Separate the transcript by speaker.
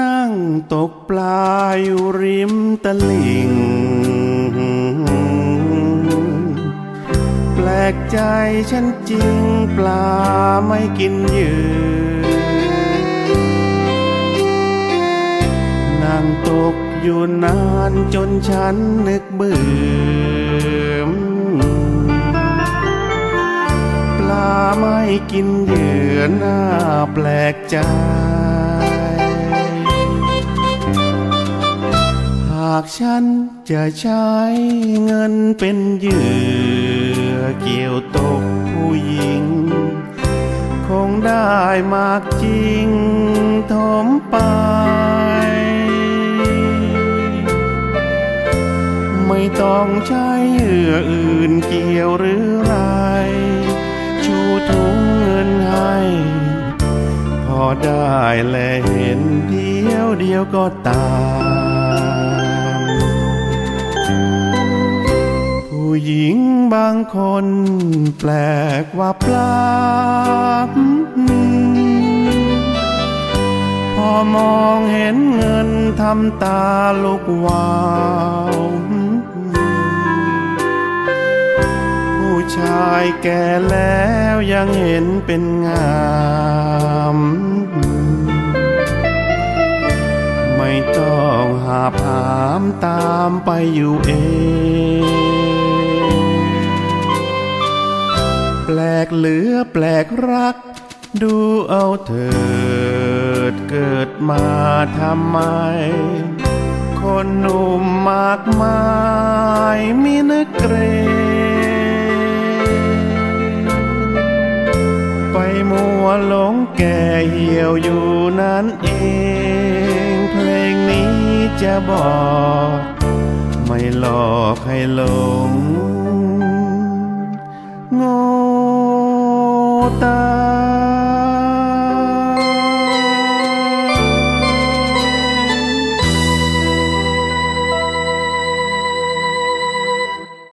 Speaker 1: นั่งตกปลาอยู่ริมตลิ่ง แปลกใจฉันจริงปลาไม่กินเยื่อนั่งตกอยู่นานจนฉันนึกเบื่อปลาไม่กินเหยื่อหน้าแปลกใจากฉันจะใช้เงินเป็นเหยื่อเกี่ยวตกผู้หญิง คงได้มากจริงถมไป ไม่ต้องใช้เหยื่ออื่นเกี่ยวหรือไร ชูถุงเงินให้ พอได้แลเห็นเดียวเดียวก็ตาม บางคนแปลกว่าปลาพอมองเห็นเงินทำตาลุกวาว ผู้ชายแก่แล้วยังเห็นเป็นงามไม่ต้องหาผามตามไปอยู่เอง แปลกเหลือแปลกรัก ดูเอาเถิดเกิดมาทำไม คนหนุ่มมากมายมีนึกเกรงไปมัวหลงแก่เหี่ยวอยู่นั้นเอง เพลงนี้จะบอก ไม่หลอกให้หล た。